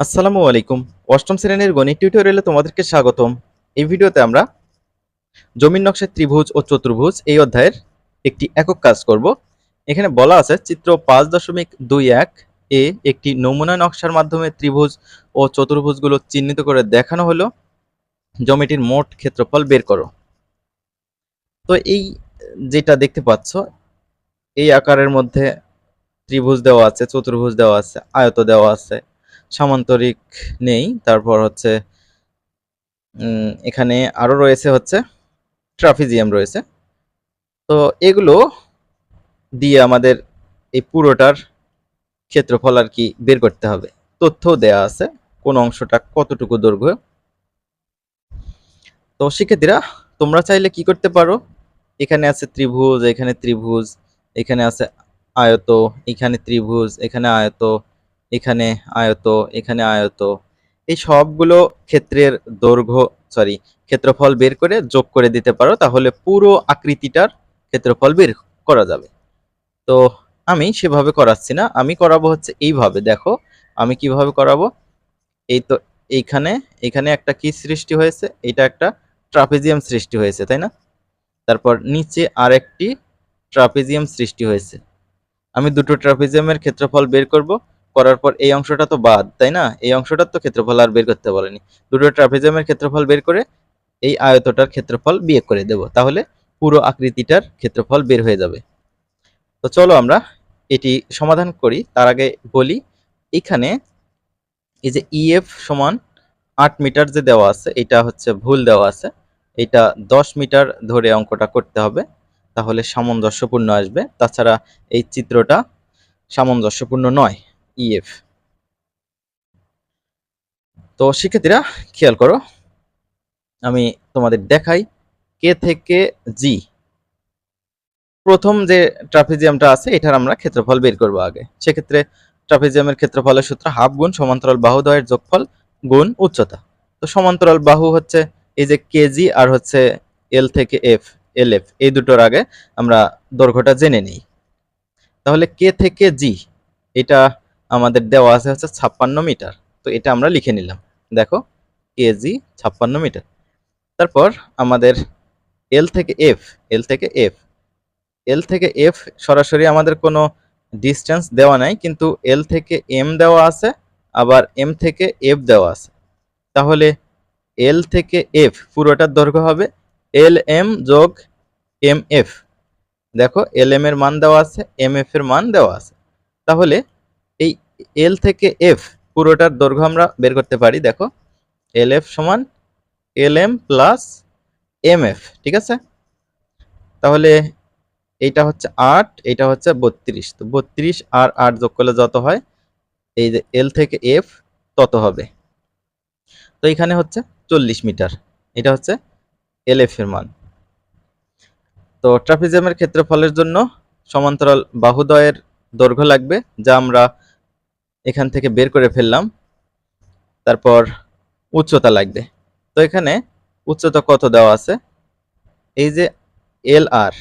আসসালামু আলাইকুম। অষ্টম শ্রেণির গণিত টিউটোরিয়ালে তোমাদেরকে স্বাগতম। এই ভিডিওতে আমরা জমির নকশায় ত্রিভুজ ও চতুর্ভুজ এই অধ্যায়ের একটি একক কাজ করব। এখানে বলা আছে, চিত্র পাঁচ দশমিক দুই এক এ একটি নমুনা নকশার মাধ্যমে ত্রিভুজ ও চতুর্ভুজগুলো চিহ্নিত করে দেখানো হলো। জমিটির মোট ক্ষেত্রফল বের করো। তো এই যেটা দেখতে পাচ্ছ, এই আকারের মধ্যে ত্রিভুজ দেওয়া আছে, চতুর্ভুজ দেওয়া আছে, আয়ত দেওয়া আছে সামান্তরিক নেই। তারপর হচ্ছে এখানে আরও রয়েছে হচ্ছে ট্রাফিজিয়াম রয়েছে। তো এগুলো দিয়ে আমাদের এই পুরোটার ক্ষেত্রফল আর কি বের করতে হবে। তথ্য দেয়া আছে, কোন অংশটা কতটুকু দৈর্ঘ্য। তো শিক্ষার্থীরা, তোমরা চাইলে কি করতে পারো? এখানে আছে ত্রিভুজ, এখানে ত্রিভুজ, এখানে আছে আয়ত, এখানে ত্রিভুজ, এখানে আয়ত এখানে আয়ত এখানে আয়ত। এই সবগুলো ক্ষেত্রের দৈর্ঘ্য সরি ক্ষেত্রফল বের করে যোগ করে দিতে পারো, তাহলে পুরো আকৃতিটার ক্ষেত্রফল বের করা যাবে। তো আমি সেভাবে করাচ্ছি না, আমি করাবো হচ্ছে এইভাবে, দেখো, আমি কীভাবে করাবো? এই তো এইখানে, এখানে একটা কি সৃষ্টি হয়েছে? এটা একটা ট্রাপিজিয়াম সৃষ্টি হয়েছে, তাই না? তারপর নিচে আরেকটি ট্রাপিজিয়াম সৃষ্টি হয়েছে। আমি দুটো ট্রাপিজিয়ামের ক্ষেত্রফল বের করব করার পর এই অংশটা তো বাদ, তাই না? এই অংশটার তো ক্ষেত্রফল আর বের করতে বলেনি। দুটো ট্রাপিজিয়ামের ক্ষেত্রফল বের করে এই আয়তটার ক্ষেত্রফল বিয়ে করে দেব। তাহলে পুরো আকৃতিটার ক্ষেত্রফল বের হয়ে যাবে। তো চলো আমরা এটি সমাধান করি। তার আগে বলি, এখানে এই যে ইএফ সমান আট মিটার যে দেওয়া আছে, এটা হচ্ছে ভুল দেওয়া আছে। এটা দশ মিটার ধরে অঙ্কটা করতে হবে। তাহলে সামঞ্জস্যপূর্ণ আসবে। তাছাড়া এই চিত্রটা সামঞ্জস্যপূর্ণ নয়। ইএফ তো শিক্ষার্থীরা, খেয়াল করো, আমি তোমাদের দেখাই কে থেকে জি প্রথম যে ট্রাফিজিয়ামটা আছে, এটার আমরা ক্ষেত্রফল বের করব আগে। সেক্ষেত্রে ট্রাফিজিয়ামের ক্ষেত্রফলের সূত্র হাফ গুণ সমান্তরাল বাহুদ্বয়ের যোগফল গুণ উচ্চতা। তো সমান্তরাল বাহু হচ্ছে এই যে কেজি আর হচ্ছে এল থেকে এফ এল এফ এই দুটোর আগে আমরা দৈর্ঘ্যটা জেনে নিই। তাহলে কে থেকে জি এটা আমাদের দেওয়া আছে হচ্ছে ছাপ্পান্ন মিটার। তো এটা আমরা লিখে নিলাম। দেখো কেজি ছাপ্পান্ন মিটার। তারপর আমাদের এল থেকে এফ এল থেকে এফ এল থেকে এফ সরাসরি আমাদের কোনো ডিস্টেন্স দেওয়া নাই, কিন্তু এল থেকে এম দেওয়া আছে, আবার এম থেকে এফ দেওয়া আছে। তাহলে এল থেকে এফ পুরোটার দৈর্ঘ্য হবে এল এম যোগ এম এফ দেখো এল এম এর মান দেওয়া আছে এম এফ এর মান দেওয়া আছে। তাহলে এল থেকে এফ পুরোটার দৈর্ঘ্য আমরা বের করতে পারি, দেখো। এল এফ সমান L M plus M F ঠিক আছে? তাহলে এইটা হচ্ছে আট, এইটা হচ্ছে বত্রিশ। তো বত্রিশ আর আট যোগ করলে যত হয়, এই যে এল থেকে এফ তত হবে। তো এখানে হচ্ছে চল্লিশ মিটার, এটা হচ্ছে এল এফ এর মান। তো ট্রাপিজিয়ামের ক্ষেত্রফলের জন্য সমান্তরাল বাহুদয়ের দৈর্ঘ্য লাগবে, যা আমরা এখান থেকে বের করে ফেললাম। তারপর উচ্চতা লাগবে। তো এখানে উচ্চতা কত দেওয়া আছে? এই যে এল আর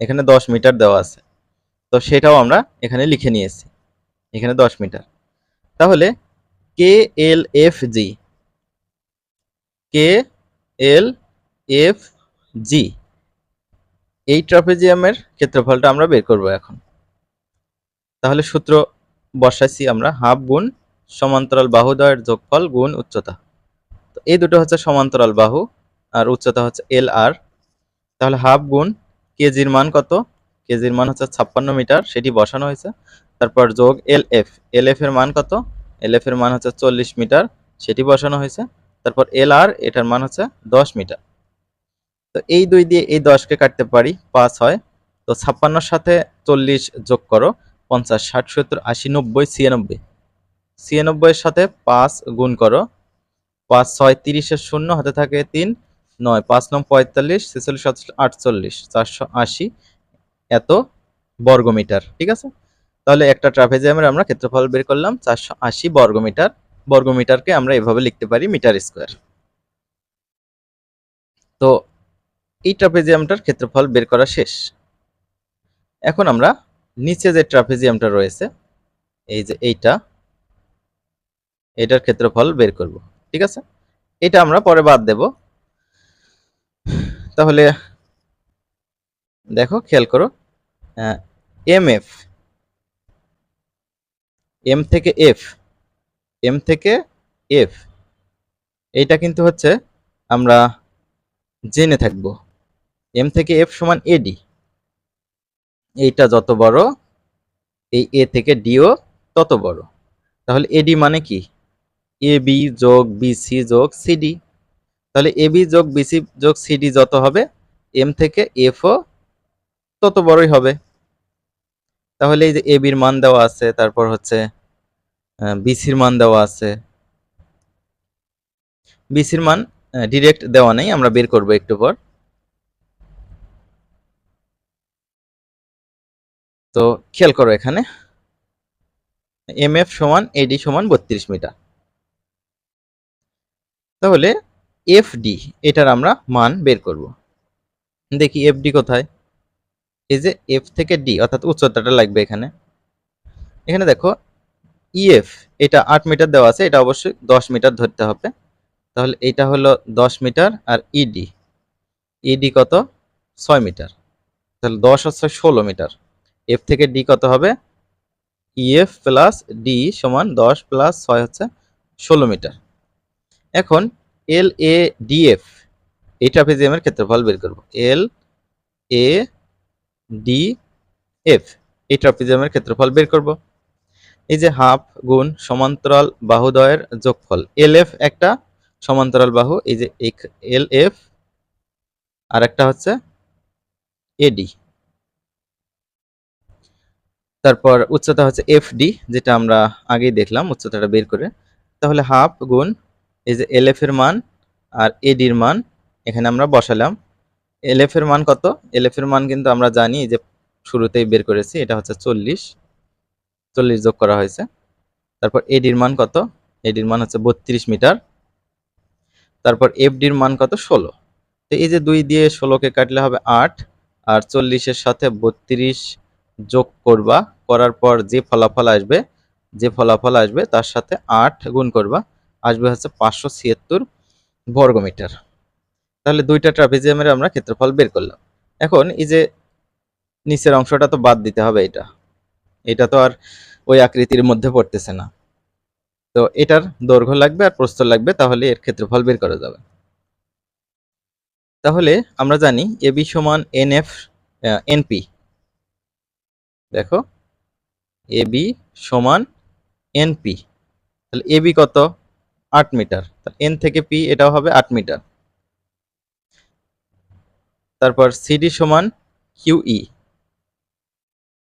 এখানে দশ মিটার দেওয়া আছে। তো সেটাও আমরা এখানে লিখে নিয়েছি। এখানে দশ মিটার। তাহলে কে এল এফ জি কে এল এফ জি এই ট্রাপেজিয়ামের ক্ষেত্রফলটা আমরা বের করব এখন। তাহলে সূত্র বসাইছি আমরা, হাফ গুণ সমান্তরাল বাহুদ্বয়ের যোগফল গুণ উচ্চতা। তো এই দুটো হচ্ছে সমান্তরাল বাহু, আর উচ্চতা হচ্ছে এল আর। তাহলে হাফ গুণ কেজির মান কত? কেজির মান হচ্ছে ছাপ্পান্ন মিটার, সেটি বসানো হয়েছে। তারপর যোগ এল এফ এল এফ এর মান কত? এল এফ এর মান হচ্ছে চল্লিশ মিটার, সেটি বসানো হয়েছে। তারপর এল আর, এটার মান হচ্ছে দশ মিটার। তো এই দুই দিয়ে এই দশকে কাটতে পারি, পাঁচ হয়। তো ছাপ্পান্নর সাথে চল্লিশ যোগ করো পঞ্চাশ, ষাট, সত্তর, আশি, নব্বই, ছিয়ানব্বই। ছিয়ানব্বইয়ের সাথে পাঁচ গুণ করো। পাঁচ, ছয়, তিরিশের শূন্য, হাতে থাকে তিন, নয়, পাঁচ নং পঁয়তাল্লিশ, ছেচল্লিশ আটচল্লিশ, চারশো আশি এত বর্গমিটার, ঠিক আছে? তাহলে একটা ট্রাফেজিয়ামের আমরা ক্ষেত্রফল বের করলাম, চারশো আশি বর্গমিটার, বর্গমিটারকে আমরা এভাবে লিখতে পারি, মিটার স্কোয়ার। তো এই ট্রাপেজিয়ামটার ক্ষেত্রফল বের করা শেষ। এখন আমরা নিচে যে ট্রাপেজিয়ামটা রয়েছে, এই যে এইটা, এটার ক্ষেত্রফল বের করব, ঠিক আছে? এটা আমরা পরে বাদ দেব। তাহলে দেখো, খেয়াল করো এম এফ, এম থেকে এফ, এম থেকে এফ, এইটা কিন্তু হচ্ছে আমরা জেনে থাকব। এম থেকে এফ সমান এডি। এইটা যত বড়, এই এ থেকে ডিও তত বড়। তাহলে এডি মানে কি? এ বি যোগ বিসি যোগ সিডি তাহলে এ বি যোগ বিসি যোগ সিডি যত হবে এম থেকে এফও তত বড়ই হবে। তাহলে এই যে এ বির মান দেওয়া আছে, তারপর হচ্ছে বিসির মান দেওয়া আছে। বিসির মান ডিরেক্ট দেওয়া নেই, আমরা বের করব একটু পর। তো খেয়াল করো এখানে। এম এফ সমান এডি সমান বত্রিশ মিটার। তাহলে এফ ডি এটার আমরা মান বের করব। দেখি এফ ডি কোথায়? এই যে এফ থেকে ডি অর্থাৎ উচ্চতাটা লাগবে এখানে। এখানে দেখো ইএফ এটা আট মিটার দেওয়া আছে, এটা অবশ্যই দশ মিটার ধরতে হবে। তাহলে এটা হলো দশ মিটার আর ইডি ইডি কত? ছয় মিটার। তাহলে দশ হচ্ছে ষোলো মিটার। এফ থেকে ডি কত হবে? ইএফ প্লাস ডি সমান দশ প্লাস ছয় হচ্ছে ষোলো মিটার। এখন এল এ ডিএফ এই ট্রাপিজিয়ামের ক্ষেত্রফল বের করব। এল এ ডি এফ এই ট্রাপিজিয়ামের ক্ষেত্রফল বের করব। এই যে হাফ গুণ সমান্তরাল বাহুদয়ের যোগফল এল এফ একটা সমান্তরাল বাহু, এই যে এল এফ আর একটা হচ্ছে এডি তারপর উচ্চতা হচ্ছে এফ ডি যেটা আমরা আগেই দেখলাম উচ্চতাটা বের করে। তাহলে হাফ গুণ, এই যে এল এর মান আর এডির মান, এখানে আমরা বসালাম। এল এর মান কত? এল এর মান কিন্তু আমরা জানি যে শুরুতেই বের করেছি, এটা হচ্ছে চল্লিশ। চল্লিশ যোগ করা হয়েছে। তারপর এডির মান কত? এডির মান হচ্ছে বত্রিশ মিটার। তারপর এফডির মান কত? ষোলো। তো এই যে দুই দিয়ে ষোলোকে কাটলে হবে আট, আর চল্লিশের সাথে বত্রিশ যোগ করবা, করার পর যে ফলাফল আসবে, যে ফলাফল আসবে তার সাথে আট গুণ করবা, আসবে হচ্ছে পাঁচশো ছিয়াত্তর বর্গমিটার। তাহলে দুইটা ট্রাপিজিয়ামের আমরা ক্ষেত্রফল বের করলাম। এখন এই যে নিচের অংশটা তো বাদ দিতে হবে এটা। এটা তো আর ওই আকৃতির মধ্যে পড়তেছে না। তো এটার দৈর্ঘ্য লাগবে আর প্রস্থ লাগবে, তাহলে এর ক্ষেত্রফল বের করা যাবে। তাহলে আমরা জানি এবি সমান এন এফ এনপি দেখো এবি সমান এনপি তাহলে এবি কত? আট মিটার। এন থেকে পি এটাও হবে আট মিটার। তারপর সিডি সমান কিউই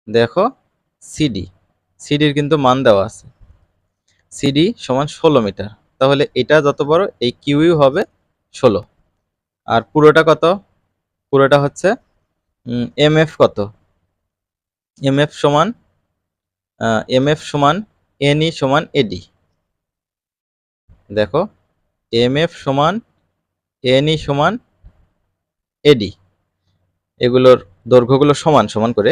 দেখো সিডি সিডির কিন্তু মান দেওয়া আছে। সিডি সমান ষোলো মিটার। তাহলে এটা যত বড়, এই কিউই হবে ষোলো। আর পুরোটা কত? পুরোটা হচ্ছে এম কত? এম এফ সমান এম এফ সমান, এনই সমান এডি। দেখো এম এফ সমান, এনই সমান এডি। এগুলোর দৈর্ঘ্যগুলো সমান সমান করে।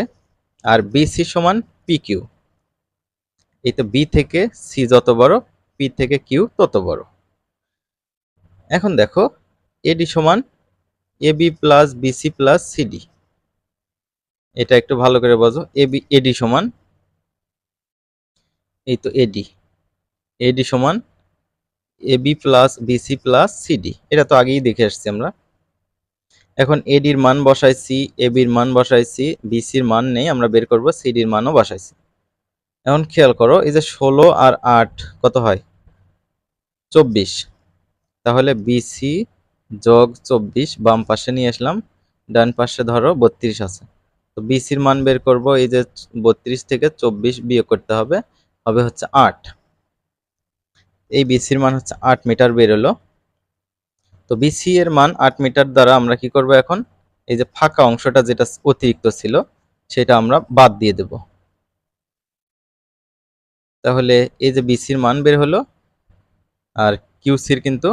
আর বিসি সমান পি কিউ এই তো বি থেকে সি যত বড়, পি থেকে কিউ তত বড়। এখন দেখো, এডি সমান A B plus B C plus C D এটা একটু ভালো করে বোঝো। এবি এডি সমান, এই তো এডি এডি সমান A B plus B C plus C D এটা তো আগেই দেখে আসছি আমরা। এখন এডির মান বসাইছি এবির মান বসাইছি বিসির মান নেই, আমরা বের করব সিডির মানও বসাইছি। এখন খেয়াল করো, এই যে ষোলো আর আট কত হয়? চব্বিশ। তাহলে বিসি যোগ চব্বিশ, বাম পাশে নিয়ে আসলাম, ডান পাশে ধরো বত্রিশ আছে। তো বিসির মান বের করব, এই যে বত্রিশ থেকে চব্বিশ বিয়োগ করতে হবে হবে হচ্ছে আট। এই বিসির মান হচ্ছে আট মিটার বেরোলো তো বিসি এর মান আট মিটার দ্বারা আমরা কি করব এখন? এই যে ফাঁকা অংশটা যেটা অতিরিক্ত ছিল, সেটা আমরা বাদ দিয়ে দেব। তাহলে এই যে বিসির মান বের হলো, আর কিউসির কিন্তু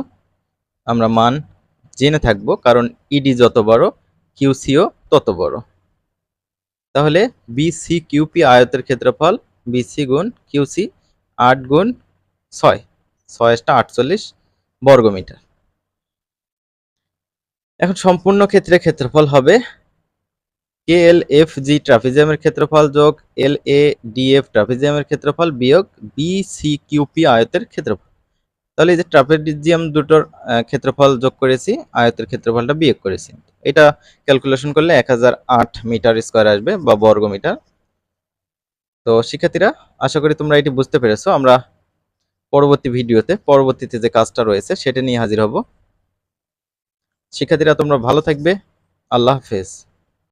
আমরা মান জেনে থাকব, কারণ ইডি যত বড় কিউসিও তত বড়। তাহলে বিসি কিউপি আয়তের ক্ষেত্রফল বিসি গুণ কিউসি আট গুণ ছয় ছয় আটটা আটচল্লিশ বর্গমিটার। এখন সম্পূর্ণ ক্ষেত্রে ক্ষেত্রফল হবে কে এল এফ জি ট্রাফিজিয়ামের ক্ষেত্রফল যোগ এল এ ডি এফ ট্রাফিজিয়ামের ক্ষেত্রফল বিয়োগ বি সি কিউ পি আয়তের ক্ষেত্রফল। তাহলে এই যে ট্রাপিজিয়াম দুটোর ক্ষেত্রফল যোগ করেছি, আয়তের ক্ষেত্রফলটা বিয়োগ করেছি। এটা ক্যালকুলেশন করলে এক হাজার আট মিটার স্কোয়ার আসবে বা বর্গ মিটার তো শিক্ষার্থীরা, আশা করি তোমরা এটি বুঝতে পেরেছ। আমরা পরবর্তী ভিডিওতে, পরবর্তীতে যে কাজটা রয়েছে, সেটা নিয়ে হাজির হব। শিক্ষার্থীরা, তোমরা ভালো থাকবে। আল্লাহ হাফেজ।